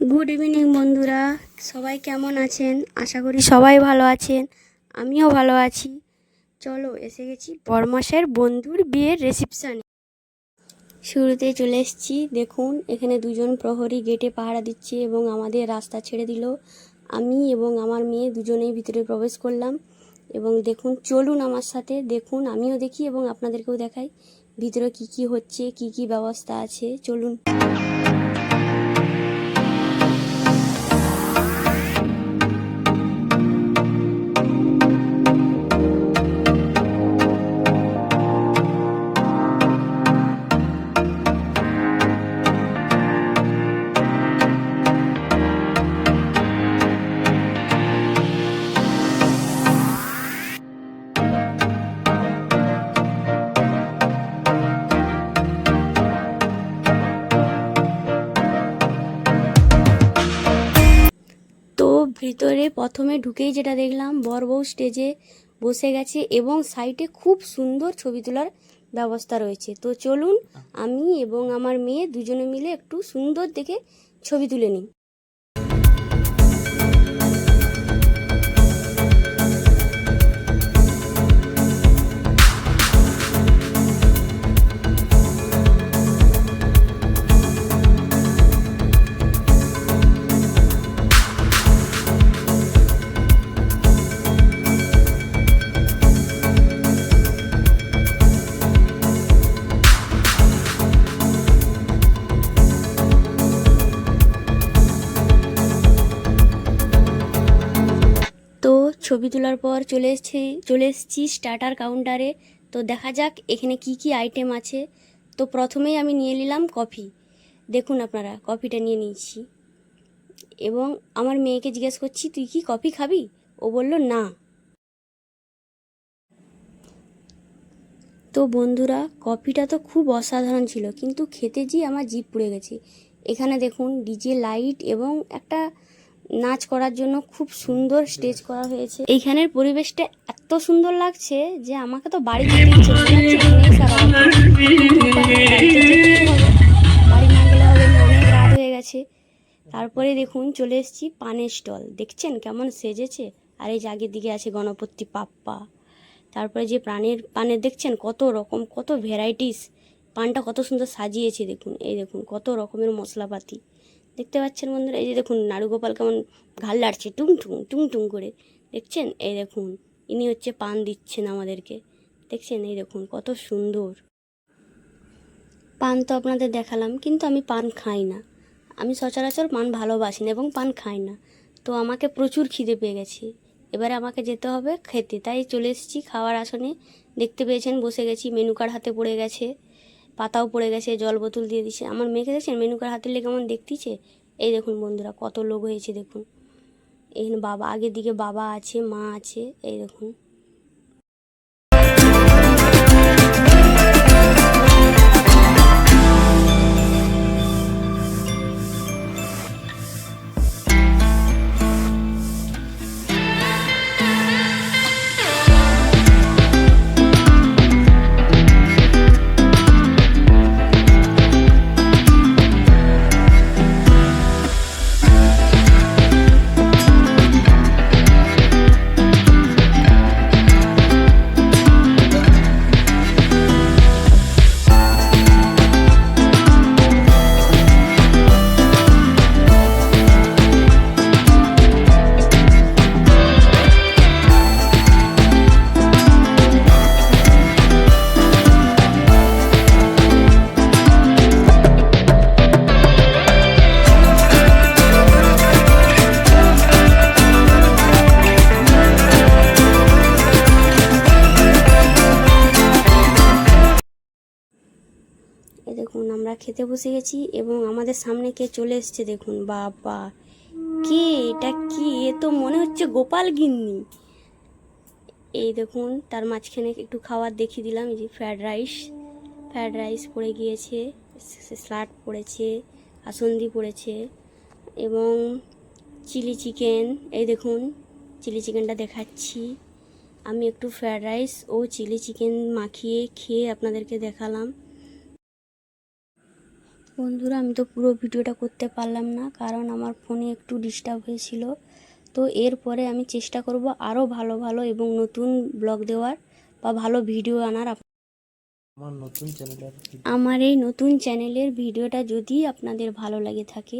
Good evening বন্ধুরা। সবাই কেমন আছেন? আশা করি সবাই ভালো আছেন। আমিও ভালো আছি। চলো, এসে গেছি বরমাসের বন্ধুর বিয়ের রিসেপশানে শুরুতে চলে এসেছি। দেখুন, এখানে দুজন প্রহরী গেটে পাহারা দিচ্ছে এবং আমাদের রাস্তা ছেড়ে দিল। আমি এবং আমার মেয়ে দুজনেই ভিতরে প্রবেশ করলাম এবং দেখুন, চলুন আমার সাথে। দেখুন, আমিও দেখি এবং আপনাদেরকেও দেখাই। ভিতরে কি কি হচ্ছে, কি কি ব্যবস্থা আছে, চলুন। ভিতরে প্রথমে ঢুকেই যেটা দেখলাম, বর বউ স্টেজে বসে গেছে এবং সাইডে খুব সুন্দর ছবি তোলার ব্যবস্থা রয়েছে। তো চলুন, আমি এবং আমার মেয়ে দুজনে মিলে একটু সুন্দর দেখে ছবি তুলে নিই। ছবি তোলার পর চলে এসেছি চলে এসেছি স্টার্টার কাউন্টারে তো দেখা যাক এখানে কি কি আইটেম আছে। তো প্রথমেই আমি নিয়ে নিলাম কফি দেখুন আপনারা কফিটা নিয়ে নিয়েছি। এবং আমার মেয়েকে জিজ্ঞেস করছি, তুই কি কফি খাবি? ও বলল, না। তো বন্ধুরা কফিটা তো খুব অসাধারণ ছিল, কিন্তু খেতে যে আমার জিভ পুড়ে গেছে। এখানে দেখুন ডিজে লাইট এবং একটা নাচ করার জন্য খুব সুন্দর স্টেজ করা হয়েছে। এইখানের পরিবেশটা এত সুন্দর লাগছে যে আমাকে তো বাড়ি যেতে ইচ্ছে অনেক রাত হয়ে গেছে। তারপরে দেখুন চলে এসেছি পানের স্টল। দেখছেন কেমন সেজেছে? আর এই যে আগের দিকে আছে গণপতি পাপ্পা। তারপরে যে পানের পানের দেখছেন কত রকম, কত ভ্যারাইটিস পানটা কত সুন্দর সাজিয়েছে দেখুন। এই দেখুন কত রকমের মশলাপাতি। দেখতে পাচ্ছেন বন্ধুরা? এই যে দেখুন, নাড়ুগোপাল কেমন ঘাল লাড়ছে, টুং টুং টুং টুং করে। দেখছেন? এই দেখুন, ইনি হচ্ছে পান দিচ্ছেন আমাদেরকে। দেখছেন? এই দেখুন, কত সুন্দর। পান তো আপনাদের দেখালাম, কিন্তু আমি পান খাই না। আমি সচরাচর পান ভালোবাসি না এবং পান খাই না। তো আমাকে প্রচুর খিদে পেয়ে গেছে। এবারে আমাকে যেতে হবে খেতে। তাই চলে এসেছি খাওয়ার আসনে। দেখতে পেয়েছেন, বসে গেছি, মেনু কার্ড হাতে পড়ে গেছে। পাতাও পড়ে গেছে, জল বোতল দিয়ে দিচ্ছে আমার মেয়েকে দেখছেন? মেনুকার হাতের হাতে লেগে কেমন দেখতেছে? এই দেখুন বন্ধুরা, কত লোক হয়েছে দেখুন। এখানে বাবা, আগের দিকে বাবা আছে, মা আছে, এই দেখুন। আমরা খেতে বসে গেছি এবং আমাদের সামনে কে চলে এসছে দেখুন, বাবা। কে এটা কি? এ তো মনে হচ্ছে গোপাল গিন্নি। এই দেখুন, তার মাঝখানে একটু খাবার দেখিয়ে দিলাম, এই যে ফ্রায়েড রাইস ফ্রায়েড রাইস পড়ে গিয়েছে স্যালাড পড়েছে, আসন্দি পড়েছে এবং চিলি চিকেন এই দেখুন চিলি চিকেনটা দেখাচ্ছি। আমি একটু ফ্রায়েড রাইস ও চিলি চিকেন মাখিয়ে খেয়ে আপনাদেরকে দেখালাম। বন্ধুরা আমি তো পুরো ভিডিওটা করতে পারলাম না কারণ আমার ফোনে একটু ডিস্টার্ব হয়েছিল। তো এরপরে আমি চেষ্টা করব আরও ভালো ভালো এবং নতুন ব্লগ দেওয়ার বা ভালো ভিডিও আনার। আমার নতুন চ্যানেলের আমার এই নতুন চ্যানেলের ভিডিওটা যদি আপনাদের ভালো লাগে থাকে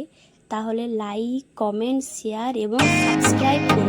তাহলে লাইক কমেন্ট শেয়ার এবং সাবস্ক্রাইব করবেন